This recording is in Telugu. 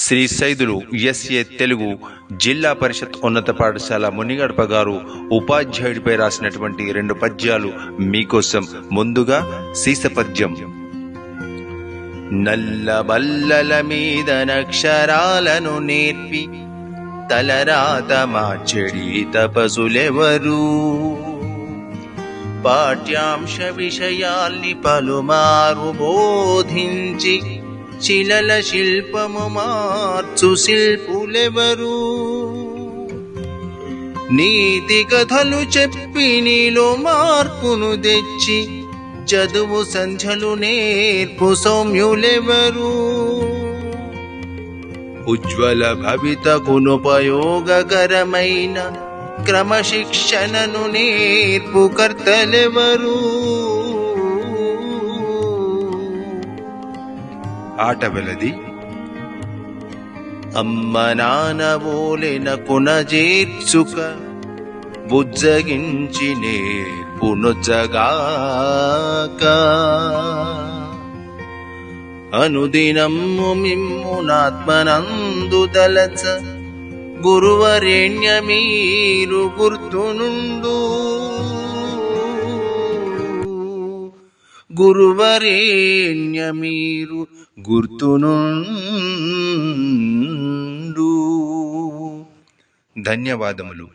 శ్రీ సైదులు ఎస్ఏ తెలుగు జిల్లా పరిషత్ ఉన్నత పాఠశాల మునిగడప గారు ఉపాధ్యాయుడిపై రాసినటువంటి రెండు పద్యాలు మీకోసం ముందుగా సీస పద్యం నల్ల బల్లల మీద నక్షరాలను నేర్పి తలరాత చెడి తపసులెవరు? పాఠ్యాంశ విషయాల్ని పలుమారు బోధించి శిలల శిల్పము మార్చు శిల్పులెవరు? నీతి కథలు చెప్పి నీలో మార్పును తెచ్చి చదువు సంధ్యలు నేర్పు సౌమ్యులెవరు? ఉజ్వల భవితకునుపయోగకరమైన క్రమశిక్షణను నేర్పు కర్తలెవరు? ఆట వెలది. అమ్మ నానవోలెన కునజేర్చుక బుజ్జగించి నేర్పునొచ్చగాక అనుదినమ్ము మిమ్మునాత్మనందు దలచ గురువరేణ్య మీరు గుర్తునుండు. గురువరేణ్య మీరు గుర్తునుండు. ధన్యవాదములు.